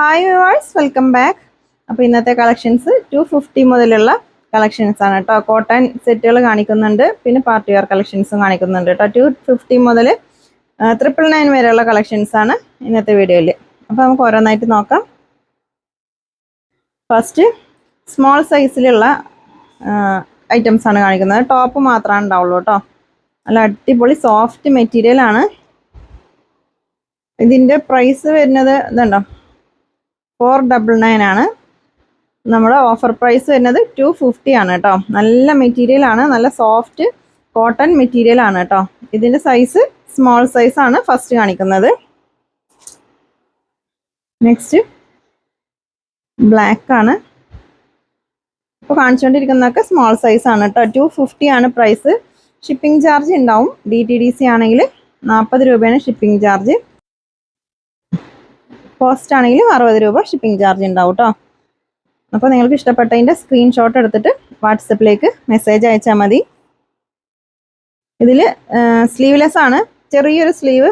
Hi verse welcome back അപ്പോൾ ഇന്നത്തെ collections two fifty മുതലുള്ള കളക്ഷൻസ് ആണ് കേട്ടോ. കോട്ടൺ സെറ്റുകൾ കാണിക്കുന്നുണ്ട്. പിന്നെ പാർട്ടി വെയർ കളക്ഷൻസും കാണിക്കുന്നുണ്ട് കേട്ടോ. ടു ഫിഫ്റ്റി മുതൽ ട്രിപ്പിൾ നയൻ വരെയുള്ള കളക്ഷൻസ് ആണ് ഇന്നത്തെ വീഡിയോയിൽ അപ്പോൾ നമുക്ക് ഓരോന്നായിട്ട് നോക്കാം. ഫസ്റ്റ് സ്മോൾ സൈസിലുള്ള ഐറ്റംസ് ആണ് കാണിക്കുന്നത്. ടോപ്പ് മാത്രമാണ് ഉണ്ടാവുള്ളൂ കേട്ടോ. നല്ല അടിപൊളി സോഫ്റ്റ് മെറ്റീരിയൽ ആണ്. ഇതിന്റെ പ്രൈസ് വരുന്നത് ഇതുണ്ടോ? ഫോർ ഡബിൾ നയൻ ആണ്. നമ്മുടെ ഓഫർ പ്രൈസ് വരുന്നത് ടു ഫിഫ്റ്റി ആണ് കേട്ടോ നല്ല മെറ്റീരിയൽ ആണ്. നല്ല സോഫ്റ്റ് കോട്ടൺ മെറ്റീരിയൽ ആണ് കേട്ടോ ഇതിന്റെ സൈസ് സ്മോൾ സൈസ് ആണ് ഫസ്റ്റ് കാണിക്കുന്നത്. നെക്സ്റ്റ് ബ്ലാക്ക് ആണ്. ഇപ്പോൾ കാണിച്ചുകൊണ്ടിരിക്കുന്നതൊക്കെ സ്മോൾ സൈസ് ആണ് കേട്ടോ ടു ഫിഫ്റ്റി ആണ് പ്രൈസ് ഷിപ്പിംഗ് ചാർജ് ഉണ്ടാവും ഡി ടി ഡി സി ആണെങ്കിൽ നാൽപ്പത് രൂപയാണ് ഷിപ്പിംഗ് ചാർജ് പോസ്റ്റ് ആണെങ്കിലും അറുപത് രൂപ ഷിപ്പിംഗ് ചാർജ് ഉണ്ടാവും കേട്ടോ അപ്പോൾ നിങ്ങൾക്ക് ഇഷ്ടപ്പെട്ടതിന്റെ സ്ക്രീൻഷോട്ട് എടുത്തിട്ട് വാട്സപ്പിലേക്ക് മെസ്സേജ് അയച്ചാൽ മതി. ഇതിൽ സ്ലീവ്ലെസ് ആണ്. ചെറിയൊരു സ്ലീവ്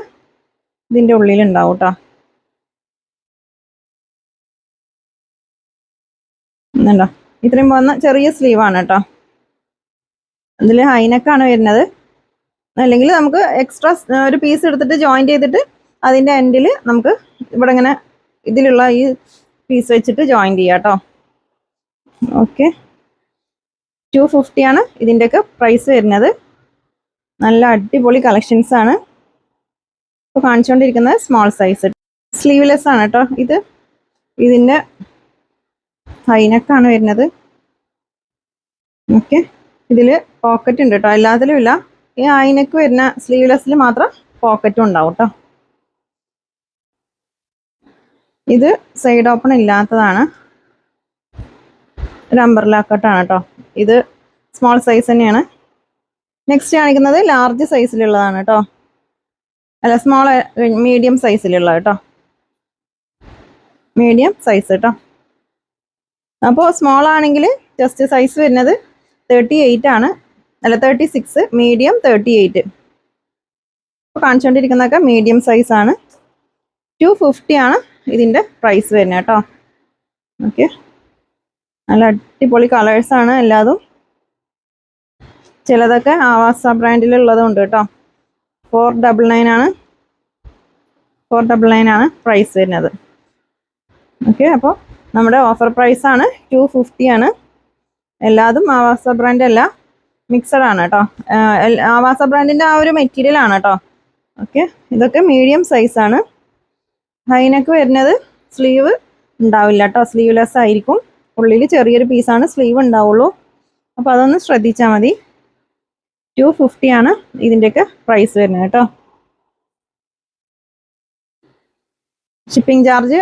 ഇതിന്റെ ഉള്ളിലുണ്ടാവും കേട്ടോ എന്നുണ്ടോ ഇത്രയും പോകുന്ന ചെറിയ സ്ലീവാണ് കേട്ടോ അതിൽ ഹൈനക്കാണ് വരുന്നത്. അല്ലെങ്കിൽ നമുക്ക് എക്സ്ട്രാ ഒരു പീസ് എടുത്തിട്ട് ജോയിൻ ചെയ്തിട്ട് അതിന്റെ എൻഡിൽ നമുക്ക് ഇവിടെ ഇങ്ങനെ ഇതിലുള്ള ഈ പീസ് വെച്ചിട്ട് ജോയിൻ ചെയ്യാം കേട്ടോ ഓക്കെ ടു ഫിഫ്റ്റിയാണ് ഇതിന്റെയൊക്കെ പ്രൈസ് വരുന്നത്. നല്ല അടിപൊളി കളക്ഷൻസ് ആണ്. ഇപ്പോൾ കാണിച്ചുകൊണ്ടിരിക്കുന്നത് സ്മോൾ സൈസ് സ്ലീവ്ലെസ് ആണ് കേട്ടോ ഇത്. ഇതിന്റെ ഹൈനക്കാണ് വരുന്നത്. ഓക്കെ ഇതിൽ പോക്കറ്റ് ഉണ്ട് കേട്ടോ എല്ലാത്തിലും ഇല്ല ഈ ഹൈനെക്ക് വരുന്ന സ്ലീവ്ലെസ്സിൽ മാത്രം പോക്കറ്റും ഉണ്ടാവും കേട്ടോ ഇത് സൈഡ് ഓപ്പൺ ഇല്ലാത്തതാണ്. ഒരു അമ്പർല കട്ടാണ് കേട്ടോ ഇത് സ്മോൾ സൈസ് തന്നെയാണ്. നെക്സ്റ്റ് കാണിക്കുന്നത് ലാർജ് സൈസിലുള്ളതാണ് കേട്ടോ അല്ല സ്മോൾ മീഡിയം സൈസിലുള്ള കേട്ടോ മീഡിയം സൈസ് കേട്ടോ അപ്പോൾ സ്മോൾ ആണെങ്കിൽ ജസ്റ്റ് സൈസ് വരുന്നത് തേർട്ടി എയ്റ്റ് ആണ്. അല്ല thirty six medium thirty eight ഇപ്പോൾ കാണിച്ചുകൊണ്ടിരിക്കുന്നതൊക്കെ മീഡിയം സൈസ് ആണ്. ടു ഫിഫ്റ്റി ആണ്. ഇതിന്റെ പ്രൈസ് വരുന്നത് കേട്ടോ. ഓക്കെ നല്ല അടിപൊളി കളേഴ്സാണ് എല്ലാതും. ചിലതൊക്കെ ആവാസ ബ്രാൻഡിലുള്ളതുണ്ട് കേട്ടോ. ഫോർ ഡബിൾ നയൻ ആണ്. ഫോർ ഡബിൾ നയൻ ആണ് പ്രൈസ് വരുന്നത്. ഓക്കെ അപ്പോൾ നമ്മുടെ ഓഫർ പ്രൈസ് ആണ് ടു ഫിഫ്റ്റി ആണ്. എല്ലാതും ആവാസ ബ്രാൻഡ് അല്ല മിക്സഡ് ആണ് കേട്ടോ. ആവാസ ബ്രാൻഡിന്റെ ആ ഒരു മെറ്റീരിയൽ ആണ് കേട്ടോ. ഓക്കെ ഇതൊക്കെ മീഡിയം സൈസാണ് ഹൈനെക്ക് വരുന്നത് സ്ലീവ് ഉണ്ടാവില്ല കേട്ടോ. സ്ലീവ്ലെസ് ആയിരിക്കും. ഉള്ളിൽ ചെറിയൊരു പീസാണ് സ്ലീവ് ഉണ്ടാവുള്ളൂ. അപ്പോൾ അതൊന്ന് ശ്രദ്ധിച്ചാൽ മതി. ടു ഫിഫ്റ്റി ആണ് ഇതിന്റെയൊക്കെ പ്രൈസ് വരുന്നത് കേട്ടോ. ഷിപ്പിംഗ് ചാർജ്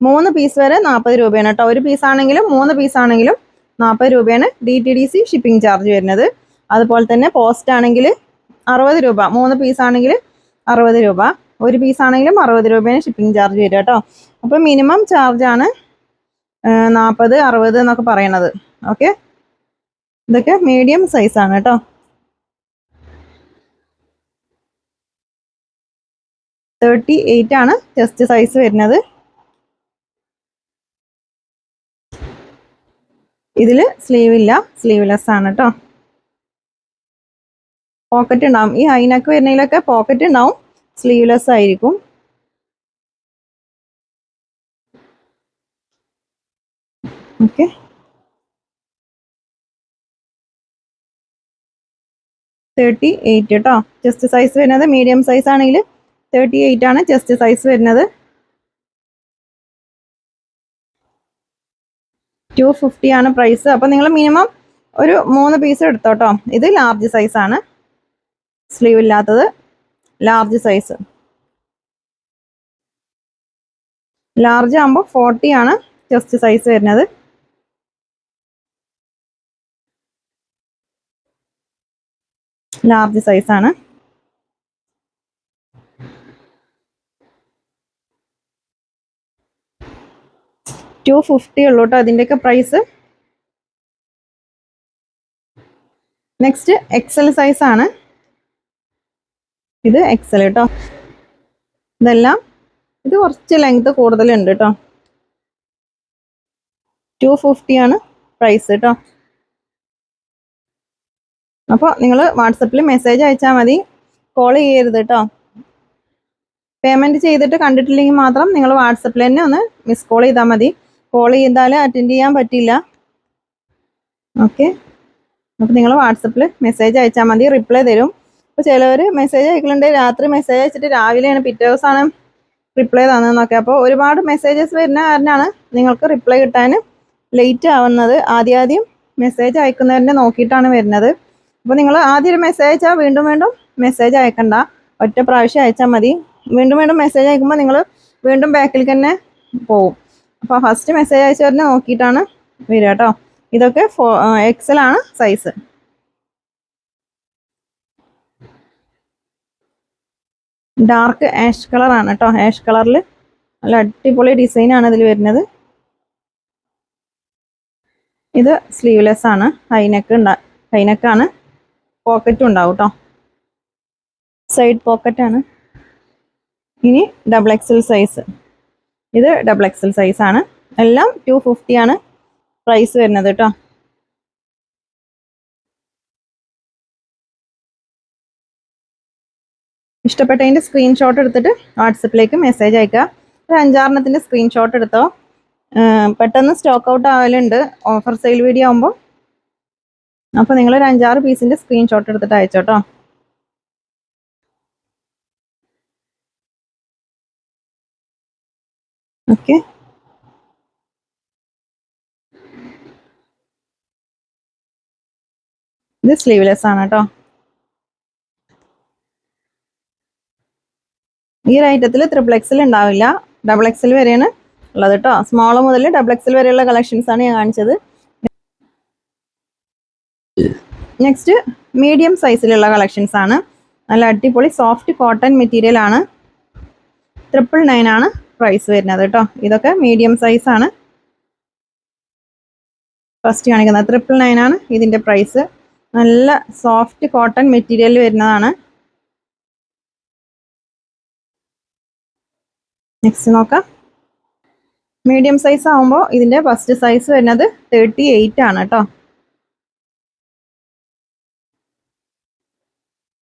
മൂന്ന് പീസ് വരെ നാൽപ്പത് രൂപയാണ് കേട്ടോ. ഒരു പീസ് ആണെങ്കിലും മൂന്ന് പീസ് ആണെങ്കിലും നാൽപ്പത് രൂപയാണ് D T D C shipping charge വരുന്നത്. അതുപോലെ തന്നെ പോസ്റ്റ് ആണെങ്കിൽ അറുപത് രൂപ. മൂന്ന് പീസ് ആണെങ്കിൽ അറുപത് രൂപ. ഒരു പീസ് ആണെങ്കിലും അറുപത് രൂപയാണ് ഷിപ്പിംഗ് ചാർജ് വരിക കേട്ടോ. അപ്പോൾ മിനിമം ചാർജാണ് നാൽപ്പത് അറുപത് എന്നൊക്കെ പറയണത്. ഓക്കെ ഇതൊക്കെ മീഡിയം സൈസ് ആണ് കേട്ടോ. തേർട്ടി എയ്റ്റ് ആണ് ചെസ്റ്റ് സൈസ് വരുന്നത്. ഇതിൽ സ്ലീവ് ഇല്ല സ്ലീവ്ലെസ് ആണ് കേട്ടോ. പോക്കറ്റ് ഉണ്ടാവും. ഈ ഹൈനക്ക് വരുന്നതിലൊക്കെ പോക്കറ്റ് ഉണ്ടാവും. സ്ലീവ്ലെസ് ആയിരിക്കും. ഓക്കെ തേർട്ടി എയ്റ്റ് കേട്ടോ ചെസ്റ്റ് സൈസ് വരുന്നത് മീഡിയം സൈസ് ആണെങ്കിൽ തേർട്ടി എയ്റ്റ് ആണ് ചെസ്റ്റ് സൈസ് വരുന്നത്. ടു ഫിഫ്റ്റി ആണ് പ്രൈസ് അപ്പോൾ നിങ്ങൾ മിനിമം ഒരു മൂന്ന് പീസ് എടുത്തോട്ടോ. ഇത് ലാർജ് സൈസ് ആണ്. സ്ലീവ് ഇല്ലാത്തത്. ലാർജ് സൈസ് ലാർജ് ആകുമ്പോൾ ഫോർട്ടി ആണ് ചെസ്റ്റ് സൈസ് വരുന്നത്. ലാർജ് സൈസ് ആണ്. ടു ഫിഫ്റ്റി ഉള്ളൂ കേട്ടോ അതിന്റെയൊക്കെ പ്രൈസ് നെക്സ്റ്റ് എക്സൽ സൈസ് ആണ്. ഇത് എക്സൽ കേട്ടോ ഇതെല്ലാം ഇത് കുറച്ച് ലെങ്ത് കൂടുതലുണ്ട് കേട്ടോ ടു ഫിഫ്റ്റി ആണ് പ്രൈസ് കേട്ടോ അപ്പോൾ നിങ്ങൾ വാട്സപ്പിൽ മെസ്സേജ് അയച്ചാൽ മതി. കോൾ ചെയ്യരുത് കേട്ടോ പേയ്മെന്റ് ചെയ്തിട്ട് കണ്ടിട്ടില്ലെങ്കിൽ മാത്രം നിങ്ങൾ വാട്സപ്പിൽ തന്നെ ഒന്ന് മിസ് കോൾ ചെയ്താൽ മതി. കോൾ ചെയ്താൽ അറ്റൻഡ് ചെയ്യാൻ പറ്റില്ല. ഓക്കെ അപ്പോൾ നിങ്ങൾ വാട്സപ്പിൽ മെസ്സേജ് അയച്ചാൽ മതി. റിപ്ലൈ തരും. അപ്പോൾ ചിലവർ മെസ്സേജ് അയക്കലുണ്ട്. രാത്രി മെസ്സേജ് അയച്ചിട്ട് രാവിലെയാണ് പിറ്റേ ദിവസമാണ് റിപ്ലൈ തന്നതെന്നൊക്കെ. അപ്പോൾ ഒരുപാട് മെസ്സേജസ് വരുന്ന കാരണമാണ് നിങ്ങൾക്ക് റിപ്ലൈ കിട്ടാൻ ലേറ്റ് ആവുന്നത്. ആദ്യം ആദ്യം മെസ്സേജ് അയക്കുന്നവരെ നോക്കിയിട്ടാണ് വരുന്നത്. അപ്പോൾ നിങ്ങൾ ആദ്യം ഒരു മെസ്സേജ് അയച്ചാൽ വീണ്ടും വീണ്ടും മെസ്സേജ് അയക്കണ്ട. ഒറ്റ പ്രാവശ്യം അയച്ചാൽ മതി. വീണ്ടും വീണ്ടും മെസ്സേജ് അയക്കുമ്പോൾ നിങ്ങൾ വീണ്ടും ബാക്കിൽ തന്നെ പോവും. അപ്പോൾ ഫസ്റ്റ് മെസ്സേജ് അയച്ചവരെ നോക്കിയിട്ടാണ് വരിക കേട്ടോ. ഇതൊക്കെ ഫോ എക്സലാണ് സൈസ് ഡാർക്ക് ആഷ് കളറാണ് കേട്ടോ. ആഷ് കളറിൽ നല്ല അടിപൊളി ഡിസൈനാണ് ഇതിൽ വരുന്നത്. ഇത് സ്ലീവ്ലെസ് ആണ്. ഹൈനെക്ക് ഉണ്ടാ ഹൈനെക്കാണ് പോക്കറ്റും ഉണ്ടാവും കേട്ടോ സൈഡ് പോക്കറ്റാണ് ഇനി ഡബിൾ എക്സൽ സൈസ് ഇത് ഡബിൾ എക്സൽ സൈസ് ആണ്. എല്ലാം ടു ഫിഫ്റ്റിയാണ് പ്രൈസ് വരുന്നത് കേട്ടോ ഇഷ്ടപ്പെട്ടതിന്റെ സ്ക്രീൻഷോട്ട് എടുത്തിട്ട് വാട്സപ്പിലേക്ക് മെസ്സേജ് അയക്കുക. ഒരു അഞ്ചാറെണ്ണത്തിന്റെ സ്ക്രീൻഷോട്ട് എടുത്തോ. പെട്ടെന്ന് സ്റ്റോക്ക് ഔട്ട് ആവലുണ്ട്. ഓഫർ സെയിൽ വീഡിയോ ആകുമ്പോൾ അപ്പോൾ നിങ്ങളൊരു അഞ്ചാറ് പീസിന്റെ സ്ക്രീൻഷോട്ട് എടുത്തിട്ട് അയച്ചോട്ടോ ഓക്കെ ഇത് സ്ലീവ്ലെസ് ആണ് കേട്ടോ ഈ ഒരു ഐറ്റത്തിൽ ത്രിപ്പിൾ എക്സിൽ ഉണ്ടാവില്ല. ഡബിൾ എക്സിൽ വരെയാണ് ഉള്ളത് കേട്ടോ സ്മോൾ മുതൽ ഡബിൾ എക്സിൽ വരെയുള്ള കളക്ഷൻസ് ആണ് ഞാൻ കാണിച്ചത്. നെക്സ്റ്റ് മീഡിയം സൈസിലുള്ള കളക്ഷൻസ് ആണ്. നല്ല അടിപൊളി സോഫ്റ്റ് കോട്ടൺ മെറ്റീരിയൽ ആണ്. ട്രിപ്പിൾ നയൻ ആണ് പ്രൈസ് വരുന്നത് കേട്ടോ ഇതൊക്കെ മീഡിയം സൈസ് ആണ്. ഫസ്റ്റ് കാണിക്കുന്നത് ട്രിപ്പിൾ നയൻ ആണ്. ഇതിന്റെ പ്രൈസ് നല്ല സോഫ്റ്റ് കോട്ടൺ മെറ്റീരിയൽ വരുന്നതാണ്. നെക്സ്റ്റ് നോക്കാം. മീഡിയം സൈസ് ആകുമ്പോൾ ഇതിന്റെ ഫസ്റ്റ് സൈസ് വരുന്നത് തേർട്ടി എയ്റ്റ് ആണ് കേട്ടോ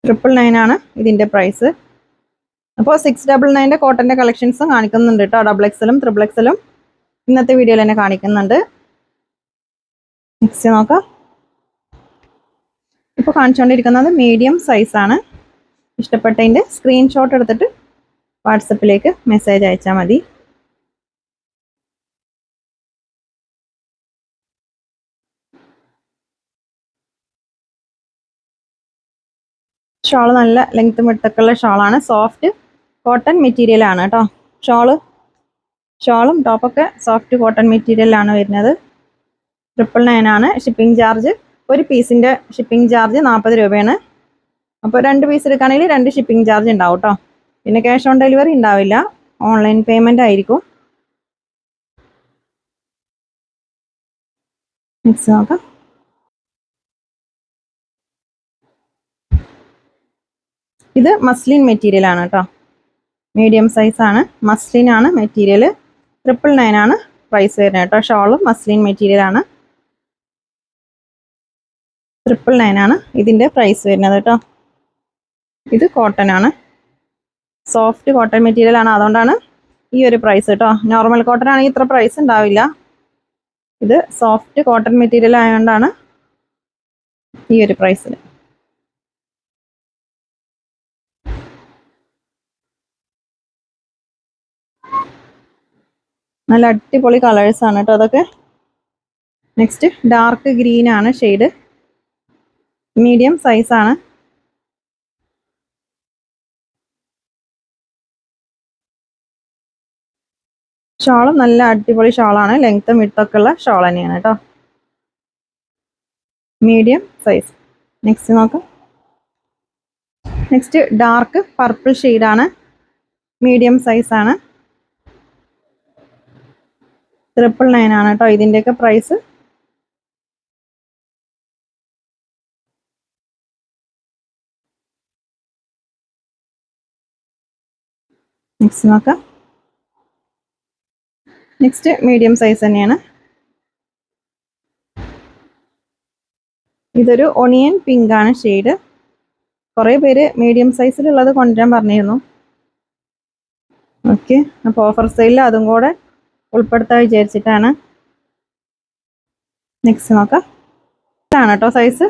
ട്രിപ്പിൾ നയൻ ആണ് ഇതിന്റെ പ്രൈസ് അപ്പോൾ സിക്സ് ഡബിൾ നയന്റെ കോട്ടന്റെ കളക്ഷൻസും കാണിക്കുന്നുണ്ട് കേട്ടോ ഡബിൾ എക്സലും ത്രിബിൾ എക്സലും ഇന്നത്തെ വീഡിയോയിൽ തന്നെ കാണിക്കുന്നുണ്ട്. നെക്സ്റ്റ് നോക്കാം. ഇപ്പോൾ കാണിച്ചുകൊണ്ടിരിക്കുന്നത് മീഡിയം സൈസാണ് ഇഷ്ടപ്പെട്ടതിന്റെ സ്ക്രീൻഷോട്ട് എടുത്തിട്ട് വാട്സപ്പിലേക്ക് മെസ്സേജ് അയച്ചാൽ മതി. ഷോൾ നല്ല ലെങ്ത്തും മുട്ടക്കുള്ള ഷോളാണ്. സോഫ്റ്റ് കോട്ടൺ മെറ്റീരിയൽ ആണ് കേട്ടോ. ഷോൾ ഷോളും ടോപ്പൊക്കെ സോഫ്റ്റ് കോട്ടൺ മെറ്റീരിയലാണ് വരുന്നത്. ട്രിപ്പിൾ നയൻ ആണ് ഷിപ്പിംഗ് ചാർജ്. ഒരു പീസിന്റെ ഷിപ്പിംഗ് ചാർജ് നാൽപ്പത് രൂപയാണ്. അപ്പോൾ രണ്ട് പീസ് എടുക്കുകയാണെങ്കിൽ രണ്ട് ഷിപ്പിംഗ് ചാർജ് ഉണ്ടാവും കേട്ടോ. പിന്നെ ക്യാഷ് ഓൺ ഡെലിവറി ഉണ്ടാവില്ല. ഓൺലൈൻ പേയ്മെന്റ് ആയിരിക്കും. നോക്കാം. ഇത് മസ്ലിൻ മെറ്റീരിയൽ ആണ് കേട്ടോ മീഡിയം സൈസ് ആണ്. മസ്ലിൻ ആണ് മെറ്റീരിയൽ ട്രിപ്പിൾ നയൻ ആണ് പ്രൈസ് വരുന്നത് കേട്ടോ ഷോളും മസ്ലിൻ മെറ്റീരിയൽ ആണ്. ട്രിപ്പിൾ നയൻ ആണ് ഇതിന്റെ പ്രൈസ് വരുന്നത് കേട്ടോ ഇത് കോട്ടൺ ആണ്. സോഫ്റ്റ് കോട്ടൺ മെറ്റീരിയൽ ആണ്. അതുകൊണ്ടാണ് ഈ ഒരു പ്രൈസ് കേട്ടോ നോർമൽ കോട്ടൺ ആണെങ്കിൽ ഇത്ര പ്രൈസ് ഉണ്ടാവില്ല. ഇത് സോഫ്റ്റ് കോട്ടൺ മെറ്റീരിയൽ ആയതുകൊണ്ടാണ് ഈ ഒരു പ്രൈസിൽ നല്ല അടിപൊളി കളേഴ്സ് ആണ് കേട്ടോ അതൊക്കെ. നെക്സ്റ്റ് ഡാർക്ക് ഗ്രീൻ ആണ് ഷെയ്ഡ് മീഡിയം സൈസ് ഷോളും നല്ല അടിപൊളി ഷോളാണ്. ലെങ്ത്തും വിട്ടൊക്കെ ഉള്ള ഷോൾ തന്നെയാണ് കേട്ടോ. Medium size. നെക്സ്റ്റ് നോക്കാം. നെക്സ്റ്റ് ഡാർക്ക് പർപ്പിൾ ഷെയ്ഡാണ് മീഡിയം സൈസ് ആണ്. ട്രിപ്പിൾ നയൻ ആണ് കേട്ടോ ഇതിന്റെയൊക്കെ പ്രൈസ് നെക്സ്റ്റ് നോക്കാം. നെക്സ്റ്റ് മീഡിയം സൈസ് തന്നെയാണ്. ഇതൊരു ഒണിയൻ പിങ്ക് ആണ് ഷെയ്ഡ് കുറേ പേര് മീഡിയം സൈസിലുള്ളത് കൊണ്ടുവരാൻ പറഞ്ഞിരുന്നു. ഓക്കെ അപ്പോൾ ഓഫർ സെയിലിൽ അതും കൂടെ ഉൾപ്പെടുത്താൻ വിചാരിച്ചിട്ടാണ്. നെക്സ്റ്റ് നോക്കാം. ഇതാണ് കേട്ടോ സൈസ്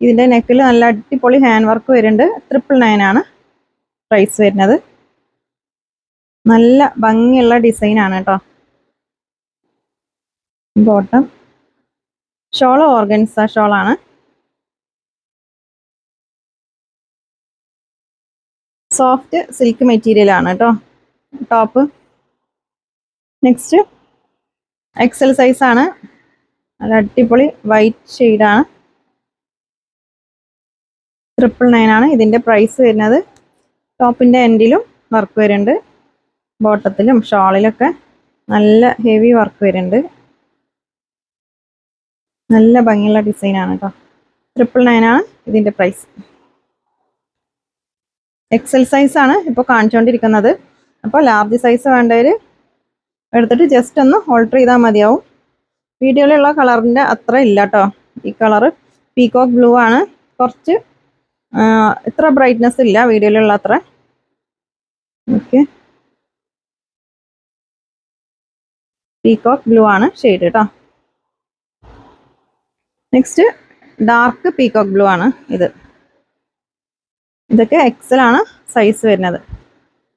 ഇതിന്റെ നെക്കിൽ നല്ല അടിപൊളി ഹാൻഡ് വർക്ക് വരുന്നുണ്ട്. ട്രിപ്പിൾ നയൻ ആണ് പ്രൈസ് വരുന്നത്. നല്ല ഭംഗിയുള്ള ഡിസൈനാണ് കേട്ടോ ബോട്ടം. ഷോൾ ഓർഗൻസ ഷോളാണ്. സോഫ്റ്റ് സിൽക്ക് മെറ്റീരിയൽ ആണ് കേട്ടോ. ടോപ്പ്. നെക്സ്റ്റ് എക്സൽ ആണ്. നല്ല അടിപൊളി വൈറ്റ് ഷെയ്ഡാണ് ട്രിപ്പിൾ നയൻ ആണ്. ഇതിന്റെ പ്രൈസ് വരുന്നത് ടോപ്പിന്റെ എൻഡിലും വർക്ക് വരുന്നുണ്ട്. ബോട്ടത്തിലും ഷോളിലൊക്കെ നല്ല ഹെവി വർക്ക് വരുന്നുണ്ട്. നല്ല ഭംഗിയുള്ള ഡിസൈനാണ് കേട്ടോ ട്രിപ്പിൾ ആണ് ഇതിന്റെ പ്രൈസ് എക്സൽ സൈസ് ആണ് ഇപ്പോൾ കാണിച്ചുകൊണ്ടിരിക്കുന്നത് അപ്പോൾ ലാർജ് സൈസ് വേണ്ടവർ എടുത്തിട്ട് ജസ്റ്റ് ഒന്ന് ഓൾട്ടർ ചെയ്താൽ മതിയാവും. വീഡിയോയിലുള്ള കളറിന്റെ അത്ര ഇല്ല കേട്ടോ ഈ കളറ് പീകോക്ക് ബ്ലൂ ആണ്. കുറച്ച് ഇത്ര ബ്രൈറ്റ്നെസ് ഇല്ല വീഡിയോയിലുള്ള അത്ര. ഓക്കെ പീകോക്ക് ബ്ലൂ ആണ് ഷെയ്ഡ് കേട്ടോ നെക്സ്റ്റ് ഡാർക്ക് പീകോക്ക് ബ്ലൂ ആണ് ഇത്. ഇതൊക്കെ എക്സൽ ആണ് സൈസ് വരുന്നത്.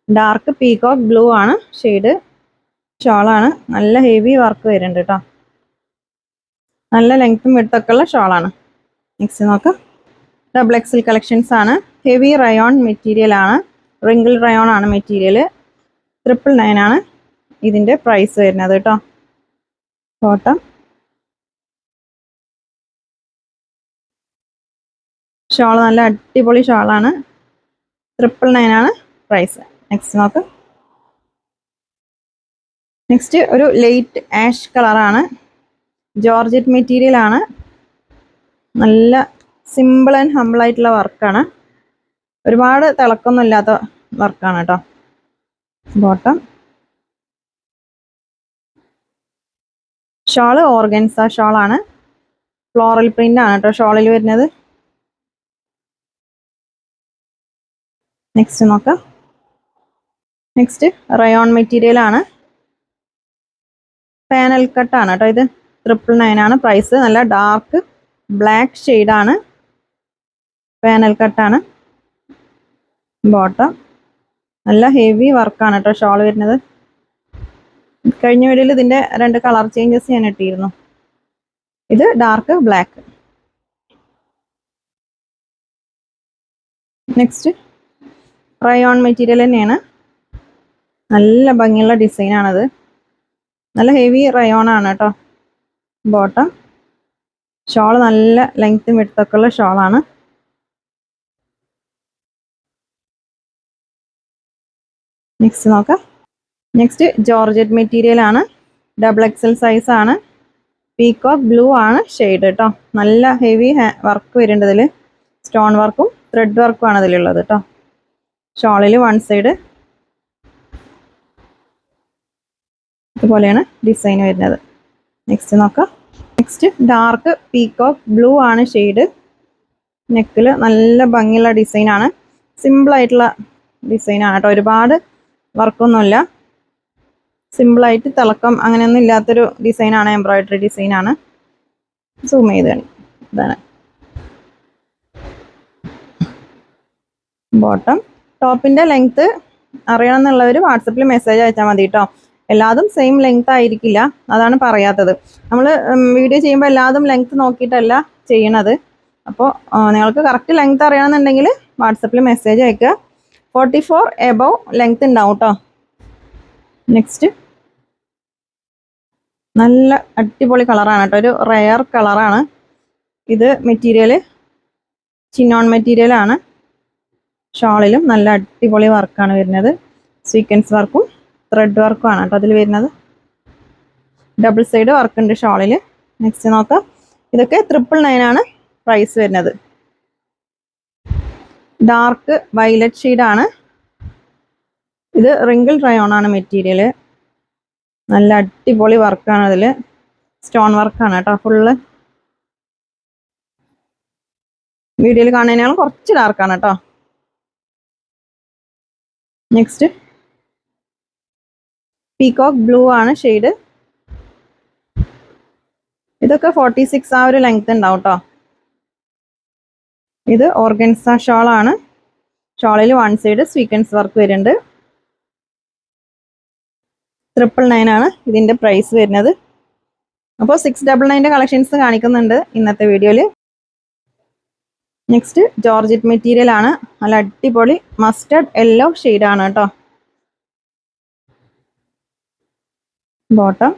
ഡാർക്ക് പീകോക്ക് ബ്ലൂ ആണ് ഷെയ്ഡ് ഷോളാണ് നല്ല ഹെവി വർക്ക് വരുന്നുണ്ട് കേട്ടോ നല്ല ലെങ്ത്തും വിടുത്തൊക്കെ ഉള്ള ഷോളാണ് നെക്സ്റ്റ് നോക്കാം. ഡബിൾ എക്സൽ കളക്ഷൻസ് ആണ്. ഹെവി റയോൺ മെറ്റീരിയൽ ആണ്. റിങ്കിൾ റയോൺ ആണ് മെറ്റീരിയൽ ട്രിപ്പിൾ നയൻ ആണ് ഇതിന്റെ പ്രൈസ് വരുന്നത് കേട്ടോ കോട്ടം ഷോൾ നല്ല അടിപൊളി ഷോളാണ്. ട്രിപ്പിൾ നയൻ ആണ് പ്രൈസ് നെക്സ്റ്റ് നോക്ക്. നെക്സ്റ്റ് ഒരു ലൈറ്റ് ആഷ് കളറാണ് ജോർജറ്റ് മെറ്റീരിയൽ ആണ്. നല്ല സിമ്പിൾ ആൻഡ് ഹമ്പിൾ ആയിട്ടുള്ള വർക്കാണ് ഒരുപാട് തിളക്കൊന്നും ഇല്ലാത്ത വർക്കാണ് കേട്ടോ ബോട്ടം ഷോൾ ഓർഗൻസ ഷോളാണ്. ഫ്ലോറൽ പ്രിന്റ് ആണ് കേട്ടോ ഷോളിൽ വരുന്നത്. നെക്സ്റ്റ് നോക്കാം. നെക്സ്റ്റ് റയോൺ മെറ്റീരിയൽ ആണ്. പാനൽ കട്ടാണ് കേട്ടോ ഇത്. ട്രിപ്പിൾ നയൻ ആണ്. പ്രൈസ് നല്ല ഡാർക്ക് ബ്ലാക്ക് ഷെയ്ഡാണ് പാനൽ കട്ടാണ് ബോട്ടം നല്ല ഹെവി വർക്കാണ് കേട്ടോ ഷോൾ വരുന്നത്. കഴിഞ്ഞ വീഡിയോയിൽ ഇതിന്റെ രണ്ട് കളർ ചേഞ്ചസ് ഞാൻ ഇട്ടിരുന്നു. ഇത് dark black next rayon material തന്നെയാണ്. നല്ല ഭംഗിയുള്ള ഡിസൈനാണത് നല്ല ഹെവി റയോൺ ആണ് കേട്ടോ ബോട്ടം ഷോൾ നല്ല ലെങ്ത്തും വിടുത്തൊക്കെ ഉള്ള ഷോളാണ് നെക്സ്റ്റ് നോക്കാം. നെക്സ്റ്റ് ജോർജറ്റ് മെറ്റീരിയൽ ആണ്. ഡബിൾ എക്സൽ സൈസ് ആണ്. പീകോക്ക് ബ്ലൂ ആണ് ഷെയ്ഡ് കേട്ടോ നല്ല ഹെവി വർക്ക് വരുന്നുണ്ട് ഇതിൽ സ്റ്റോൺ വർക്കും ത്രെഡ് വർക്കും ആണ് ഇതിലുള്ളത് കേട്ടോ ഷോളിൽ വൺ സൈഡ്. ഇതുപോലെയാണ് ഡിസൈൻ വരുന്നത്. നെക്സ്റ്റ് നോക്കാം. നെക്സ്റ്റ് ഡാർക്ക് പീകോക്ക് ബ്ലൂ ആണ് ഷെയ്ഡ് നെക്കിൽ നല്ല ഭംഗിയുള്ള ഡിസൈനാണ് സിമ്പിളായിട്ടുള്ള ഡിസൈനാണ് കേട്ടോ. ഒരുപാട് വർക്കൊന്നുമില്ല സിമ്പിളായിട്ട് തിളക്കം അങ്ങനെയൊന്നും ഇല്ലാത്തൊരു ഡിസൈനാണ് എംബ്രോയിഡറി ഡിസൈനാണ് സൂം ചെയ്ത് ഇതാണ്. ബോട്ടം ടോപ്പിന്റെ ലെങ്ത്ത് അറിയണം എന്നുള്ളവർ വാട്സപ്പിൽ മെസ്സേജ് അയച്ചാൽ മതി കേട്ടോ എല്ലാതും സെയിം ലെങ്ത് ആയിരിക്കില്ല. അതാണ് പറയാത്തത്. നമ്മൾ വീഡിയോ ചെയ്യുമ്പോൾ എല്ലാതും ലെങ്ത് നോക്കിയിട്ടല്ല ചെയ്യണത്. അപ്പോൾ നിങ്ങൾക്ക് കറക്റ്റ് ലെങ്ത് അറിയണമെന്നുണ്ടെങ്കിൽ വാട്സപ്പിൽ മെസ്സേജ് അയക്കുക. ഫോർട്ടി ഫോർ എബവ് ലെങ്ത് ഉണ്ടാവും കേട്ടോ നെക്സ്റ്റ് നല്ല അടിപൊളി കളറാണ് കേട്ടോ ഒരു റയർ കളറാണ് ഇത് മെറ്റീരിയൽ ചിന്നോൺ മെറ്റീരിയൽ ആണ്. ഷാളിലും നല്ല അടിപൊളി വർക്കാണ് വരുന്നത്. സീക്വൻസ് വർക്കും ത്രെഡ് വർക്കും ആണ് കേട്ടോ അതിൽ വരുന്നത്. ഡബിൾ സൈഡ് വർക്ക് ഉണ്ട് ഷാളിൽ നെക്സ്റ്റ് നോക്കാം. ഇതൊക്കെ ട്രിപ്പിൾ നയൻ ആണ് പ്രൈസ് വരുന്നത്. ഡാർക്ക് വയലറ്റ് ഷെയ്ഡാണ് ഇത് റിങ്കിൾ റയോൺ ആണ് മെറ്റീരിയൽ നല്ല അടിപൊളി വർക്കാണ് അതിൽ സ്റ്റോൺ വർക്കാണ് കേട്ടോ ഫുള്ള് വീഡിയോയിൽ കാണുന്നതിനേക്കാളും കുറച്ച് ഡാർക്കാണ് കേട്ടോ. നെക്സ്റ്റ് പീകോക്ക് ബ്ലൂ ആണ് ഷെയ്ഡ് ഇതൊക്കെ ഫോർട്ടി സിക്സ് ആ ഒരു ലെങ്ത് ഉണ്ടാവും കേട്ടോ ഇത് ഓർഗൻസ ഷോൾ ആണ്. ഷോളിൽ വൺ സൈഡ് സ്വീക്കൻസ് വർക്ക് വരുന്നുണ്ട്. ട്രിപ്പിൾ നയൻ ആണ് ഇതിന്റെ പ്രൈസ് വരുന്നത്. അപ്പോൾ സിക്സ് ഡബിൾ നയന്റെ കളക്ഷൻസ് കാണിക്കുന്നുണ്ട് ഇന്നത്തെ വീഡിയോയിൽ നെക്സ്റ്റ് ജോർജറ്റ് മെറ്റീരിയൽ ആണ്. നല്ല അടിപൊളി മസ്റ്റർഡ് യെല്ലോ ആണ് കേട്ടോ. ബോട്ടം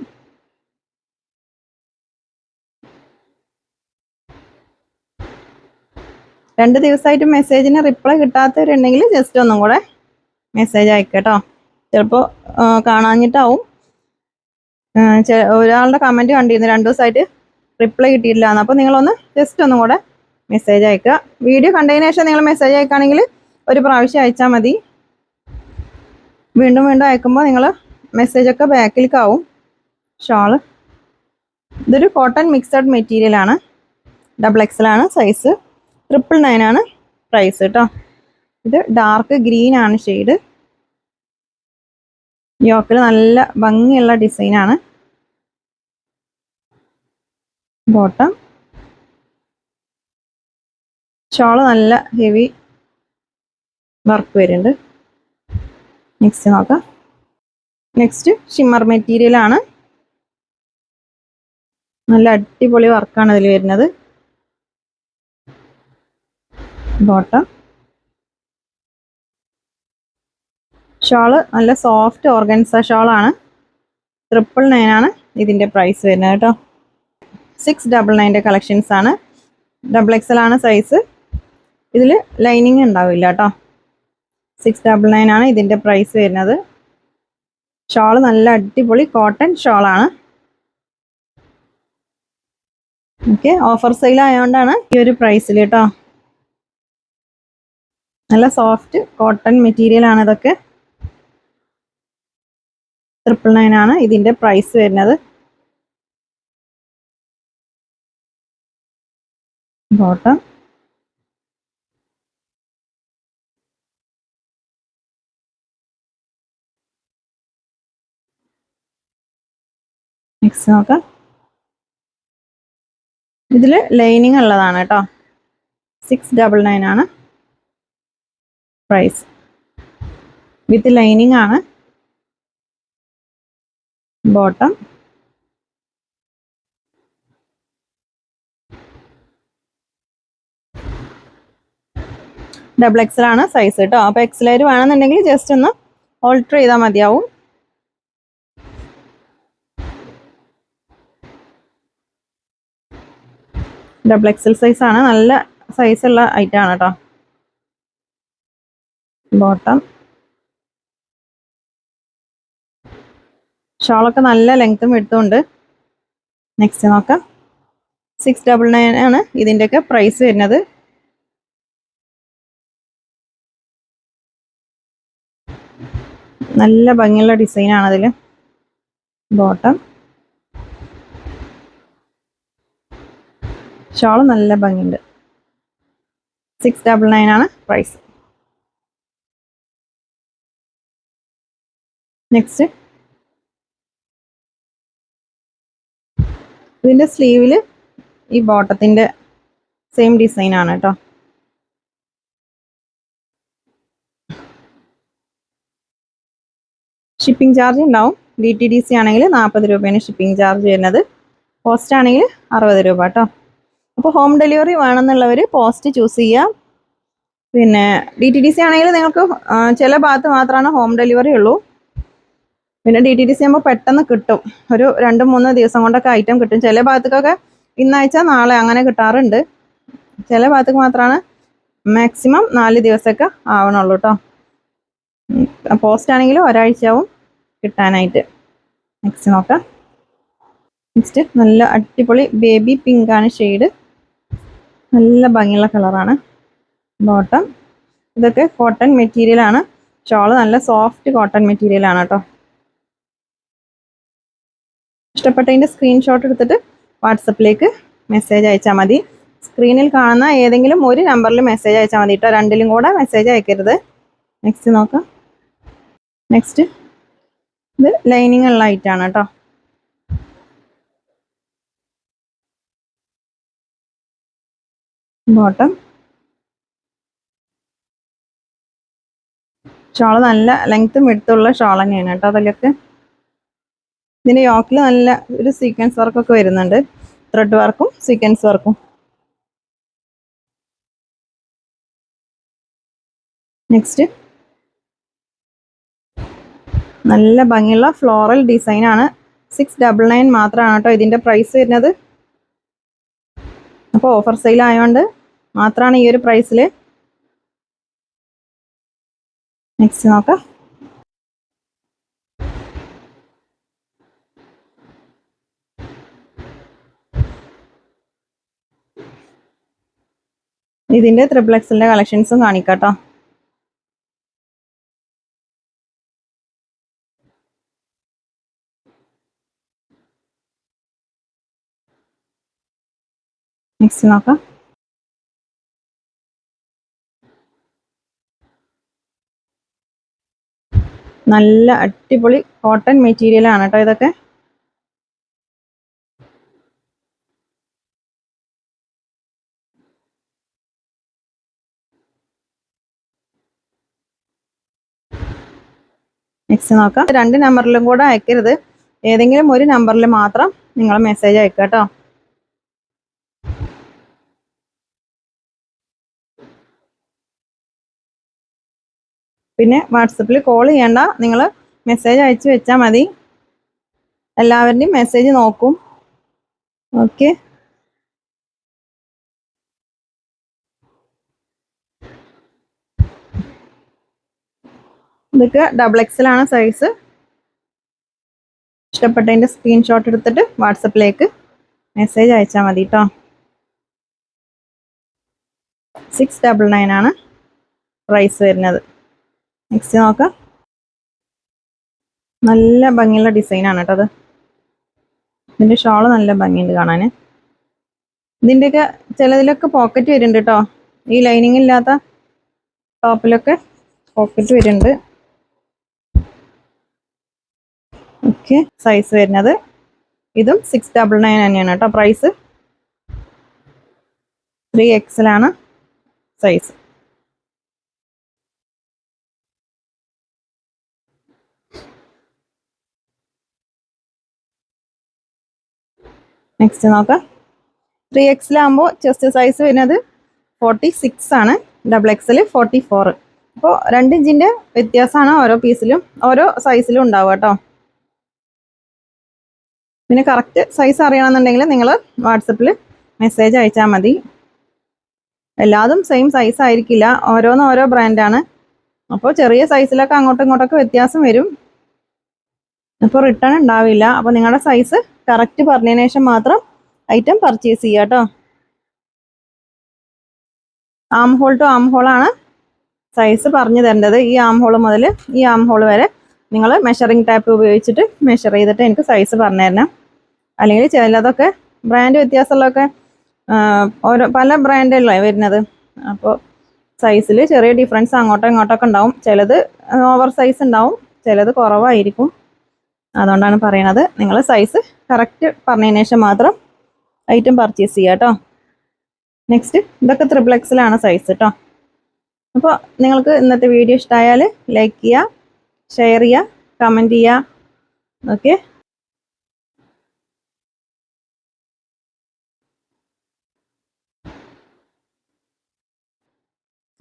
രണ്ട് ദിവസമായിട്ട് മെസ്സേജിന് റിപ്ലൈ കിട്ടാത്തവരുണ്ടെങ്കിൽ ജസ്റ്റ് ഒന്നും കൂടെ മെസ്സേജ് അയക്കട്ടോ ചിലപ്പോൾ കാണാഞ്ഞിട്ടാവും. ഒരാളുടെ കമന്റ് കണ്ടിരുന്നു. രണ്ട് ദിവസമായിട്ട് റിപ്ലൈ കിട്ടിയിട്ടില്ല. എന്ന് അപ്പോൾ നിങ്ങളൊന്ന് ജസ്റ്റ് ഒന്നും കൂടെ മെസ്സേജ് അയക്കുക. വീഡിയോ കണ്ടതിന് ശേഷം നിങ്ങൾ മെസ്സേജ് അയക്കുകയാണെങ്കിൽ ഒരു പ്രാവശ്യം അയച്ചാൽ മതി. വീണ്ടും വീണ്ടും അയക്കുമ്പോൾ നിങ്ങൾ മെസ്സേജൊക്കെ ബാക്കിലേക്കാവും ഷോൾ ഇതൊരു കോട്ടൺ മിക്സഡ് മെറ്റീരിയൽ ആണ്. ഡബിൾ എക്സലാണ് സൈസ് ട്രിപ്പിൾ നയൻ ആണ് പ്രൈസ് കേട്ടോ ഇത് ഡാർക്ക് ഗ്രീൻ ആണ് ഷെയ്ഡ് യോക്കിൽ നല്ല ഭംഗിയുള്ള ഡിസൈനാണ് ബോട്ടം ഷോൾ നല്ല ഹെവി വർക്ക് വരുന്നുണ്ട്. നെക്സ്റ്റ് നോക്കാം. നെക്സ്റ്റ് ഷിമ്മർ മെറ്റീരിയൽ ആണ്. നല്ല അടിപൊളി വർക്കാണ് ഇതിൽ വരുന്നത്. ബോട്ടം ഷോൾ നല്ല സോഫ്റ്റ് ഓർഗൻസ ഷോളാണ് ട്രിപ്പിൾ നയൻ ആണ് ഇതിന്റെ പ്രൈസ് വരുന്നത് കേട്ടോ. സിക്സ് ഡബിൾ നയന്റെ കളക്ഷൻസ് ആണ്. ഡബിൾ എക്സൽ ആണ് സൈസ് ഇതിൽ ലൈനിങ് ഉണ്ടാവില്ല കേട്ടോ സിക്സ് ഡബിൾ നയൻ ആണ് ഇതിന്റെ പ്രൈസ് വരുന്നത്. ഷോൾ നല്ല അടിപൊളി കോട്ടൺ ഷോളാണ് ഓക്കെ ഓഫർ സെയിൽ ആയതുകൊണ്ടാണ് ഈ ഒരു പ്രൈസിൽ കേട്ടോ നല്ല സോഫ്റ്റ് കോട്ടൺ മെറ്റീരിയൽ ആണ് ഇതൊക്കെ. ട്രിപ്പിൾ നയൻ ആണ് ഇതിന്റെ പ്രൈസ് വരുന്നത്. ബോട്ടം നെക്സ്റ്റ് നോക്കാം. ഇതിൽ ലൈനിങ് ഉള്ളതാണ് കേട്ടോ. സിക്സ് ഡബിൾ നയൻ ആണ്. പ്രൈസ് വിത്ത് ലൈനിങ് ആണ്. ബോട്ടം ഡബിൾ എക്സൽ ആണ് സൈസ് കേട്ടോ. അപ്പോൾ എക്സലായിട്ട് വേണമെന്നുണ്ടെങ്കിൽ ജസ്റ്റ് ഒന്ന് ഓൾട്ടർ ചെയ്താൽ മതിയാവും. ഡബിൾ എക്സൽ സൈസ് ആണ്. നല്ല സൈസ് ഉള്ള ഐറ്റം ആണ് കേട്ടോ ബോട്ടം ഷോളൊക്കെ നല്ല ലെങ്ത്തും എടുത്തുണ്ട് നെക്സ്റ്റ് നോക്കാം. സിക്സ് ഡബിൾ നയൻ ആണ് ഇതിന്റെയൊക്കെ പ്രൈസ് വരുന്നത്. നല്ല ഭംഗിയുള്ള ഡിസൈനാണ് അതിൽ ബോട്ടം ഷോൾ നല്ല ഭംഗിയുണ്ട്. സിക്സ് ഡബിൾ നയൻ ആണ് പ്രൈസ് നെക്സ്റ്റ് ഇതിന്റെ സ്ലീവിൽ ഈ ബോട്ടത്തിന്റെ സെയിം ഡിസൈൻ ആണ് കേട്ടോ ഷിപ്പിംഗ് ചാർജ് ഉണ്ടാവും. ഡി ടി ഡി സി ആണെങ്കിൽ നാൽപ്പത് രൂപയാണ് ഷിപ്പിംഗ് ചാർജ് വരുന്നത്. പോസ്റ്റ് ആണെങ്കിൽ അറുപത് രൂപ കേട്ടോ അപ്പോൾ ഹോം ഡെലിവറി വേണമെന്നുള്ളവർ പോസ്റ്റ് ചൂസ് ചെയ്യുക പിന്നെ ഡി ടി ഡി സി ആണെങ്കിൽ നിങ്ങൾക്ക് ചില ഭാഗത്ത് മാത്രമാണ് ഹോം ഡെലിവറി ഉള്ളൂ. പിന്നെ ഡി ടി ഡി സി ആകുമ്പോൾ പെട്ടെന്ന് കിട്ടും. ഒരു രണ്ട് മൂന്ന് ദിവസം കൊണ്ടൊക്കെ ഐറ്റം കിട്ടും. ചില ഭാഗത്തേക്കൊക്കെ ഇന്നാഴ്ച നാളെ അങ്ങനെ കിട്ടാറുണ്ട്. ചില ഭാഗത്തേക്ക് മാത്രമാണ് മാക്സിമം നാല് ദിവസമൊക്കെ ആവണുള്ളൂ കേട്ടോ പോസ്റ്റ് ആണെങ്കിൽ ഒരാഴ്ചയാവും കിട്ടാനായിട്ട്. മാക്സിമം ഒക്കെ നെക്സ്റ്റ് നല്ല അടിപൊളി ബേബി പിങ്കാണ് ഷെയ്ഡ് നല്ല ഭംഗിയുള്ള കളറാണ്. ബോട്ടം. ഇതൊക്കെ കോട്ടൺ മെറ്റീരിയൽ ആണ്. ഷോൾ നല്ല സോഫ്റ്റ് കോട്ടൺ മെറ്റീരിയൽ ആണ് കേട്ടോ. ഇഷ്ടപ്പെട്ടതിന്റെ സ്ക്രീൻഷോട്ട് എടുത്തിട്ട് വാട്സപ്പിലേക്ക് മെസ്സേജ് അയച്ചാൽ മതി. സ്ക്രീനിൽ കാണുന്ന ഏതെങ്കിലും ഒരു നമ്പറിൽ മെസ്സേജ് അയച്ചാൽ മതി കേട്ടോ. രണ്ടിലും കൂടെ മെസ്സേജ് അയക്കരുത്. നെക്സ്റ്റ് നോക്കാം. നെക്സ്റ്റ് ഇത് ലൈനിങ് ഉള്ള ഐറ്റാണ് കേട്ടോ. ബോട്ടം ഷോൾ നല്ല ലെങ്ത്തും വിടുത്തുള്ള ഷോൾ തന്നെയാണ് കേട്ടോ അതിലൊക്കെ. ഇതിന്റെ യോക്കിൽ നല്ല ഒരു സീക്വൻസ് വർക്കൊക്കെ വരുന്നുണ്ട്. ത്രെഡ് വർക്കും സീക്വൻസ് വർക്കും നെക്സ്റ്റ് നല്ല ഭംഗിയുള്ള ഫ്ലോറൽ ഡിസൈനാണ് സിക്സ് ഡബിൾ നയൻ മാത്രമാണ് കേട്ടോ ഇതിന്റെ പ്രൈസ് വരുന്നത്. അപ്പോൾ ഓഫർ സെയിൽ ആയതുകൊണ്ട് മാത്രമാണ് ഈ ഒരു പ്രൈസിൽ നെക്സ്റ്റ് നോക്കാം. ഇതിന്റെ ത്രിപ്ലക്സിന്റെ കളക്ഷൻസും കാണിക്കാട്ടോ. നെക്സ്റ്റ് നോക്കാം നല്ല അടിപൊളി കോട്ടൺ മെറ്റീരിയൽ ആണ് കേട്ടോ ഇതൊക്കെ. നെക്സ്റ്റ് നോക്കാം. രണ്ട് നമ്പറിലും കൂടെ അയക്കരുത്. ഏതെങ്കിലും ഒരു നമ്പറിൽ മാത്രം നിങ്ങൾ മെസ്സേജ് അയക്കാം കേട്ടോ പിന്നെ വാട്സപ്പിൽ കോൾ ചെയ്യണ്ട. നിങ്ങൾ മെസ്സേജ് അയച്ചു വെച്ചാൽ മതി. എല്ലാവരുടെയും മെസ്സേജ് നോക്കും. ഓക്കെ ഇതൊക്കെ ഡബിൾ എക്സലാണ് സൈസ് ഇഷ്ടപ്പെട്ടതിന്റെ സ്ക്രീൻഷോട്ട് എടുത്തിട്ട് വാട്സപ്പിലേക്ക് മെസ്സേജ് അയച്ചാൽ മതി കേട്ടോ സിക്സ് ഡബിൾ നയൻ ആണ് പ്രൈസ് വരുന്നത്. നെക്സ്റ്റ് നോക്കാം. നല്ല ഭംഗിയുള്ള ഡിസൈനാണ് കേട്ടോ അത്. ഇതിന്റെ ഷോൾ നല്ല ഭംഗിയുണ്ട് കാണാൻ ഇതിന്റെയൊക്കെ ചിലതിലൊക്കെ പോക്കറ്റ് വരുന്നുണ്ട് കേട്ടോ. ഈ ലൈനിങ് ഇല്ലാത്ത ടോപ്പിലൊക്കെ പോക്കറ്റ് വരുന്നുണ്ട്. ഓക്കെ സൈസ് വരുന്നത്. ഇതും സിക്സ് ഡബിൾ നയൻ തന്നെയാണ് കേട്ടോ പ്രൈസ് ത്രീ എക്സലാണ് സൈസ് നെക്സ്റ്റ് നോക്കാം. ത്രീ എക്സിലാകുമ്പോൾ ചെസ്റ്റ് സൈസ് വരുന്നത് ഫോർട്ടി സിക്സ് ആണ്. ഡബിൾ എക്സിൽ ഫോർട്ടി ഫോർ അപ്പോൾ രണ്ട് ഇഞ്ചിന്റെ വ്യത്യാസമാണ് ഓരോ പീസിലും ഓരോ സൈസിലും ഉണ്ടാവുക കേട്ടോ പിന്നെ കറക്റ്റ് സൈസ് അറിയണമെന്നുണ്ടെങ്കിൽ നിങ്ങൾ വാട്സപ്പിൽ മെസ്സേജ് അയച്ചാൽ മതി. എല്ലാതും സെയിം സൈസ് ആയിരിക്കില്ല. ഓരോന്നും ഓരോ ബ്രാൻഡാണ് അപ്പോൾ ചെറിയ സൈസിലൊക്കെ അങ്ങോട്ടും ഇങ്ങോട്ടൊക്കെ വ്യത്യാസം വരും. അപ്പോൾ റിട്ടേൺ ഉണ്ടാവില്ല. അപ്പോൾ നിങ്ങളുടെ സൈസ് കറക്റ്റ് പറഞ്ഞതിന് ശേഷം മാത്രം ഐറ്റം പർച്ചേസ് ചെയ്യുക കേട്ടോ ആം ഹോൾ ടു ആം ഹോളാണ് സൈസ് പറഞ്ഞു തരേണ്ടത്. ഈ ആം ഹോൾ മുതൽ ഈ ആം ഹോൾ വരെ നിങ്ങൾ മെഷറിംഗ് ടാപ്പ് ഉപയോഗിച്ചിട്ട് മെഷർ ചെയ്തിട്ട് എനിക്ക് സൈസ് പറഞ്ഞു തരണം. അല്ലെങ്കിൽ ചിലതൊക്കെ ബ്രാൻഡ് വ്യത്യാസമുള്ളതൊക്കെ ഓരോ പല ബ്രാൻഡല്ലേ വരുന്നത്. അപ്പോൾ സൈസിൽ ചെറിയ ഡിഫറൻസ് അങ്ങോട്ടോ ഇങ്ങോട്ടൊക്കെ ഉണ്ടാവും. ചിലത് ഓവർ സൈസ് ഉണ്ടാവും. ചിലത് കുറവായിരിക്കും. അതുകൊണ്ടാണ് പറയണത്. നിങ്ങൾ സൈസ് കറക്റ്റ് പറഞ്ഞതിന് ശേഷം മാത്രം ഐറ്റം പർച്ചേസ് ചെയ്യുക കേട്ടോ നെക്സ്റ്റ് ഇതൊക്കെ ത്രിബിൾ എക്സിലാണ് സൈസ് കേട്ടോ അപ്പോൾ നിങ്ങൾക്ക് ഇന്നത്തെ വീഡിയോ ഇഷ്ടമായാൽ ലൈക്ക് ചെയ്യുക ഷെയർ ചെയ്യുക കമന്റ് ചെയ്യുക. ഓക്കെ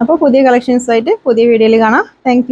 അപ്പോൾ പുതിയ കളക്ഷൻസായിട്ട് പുതിയ വീഡിയോയിൽ കാണാം. താങ്ക്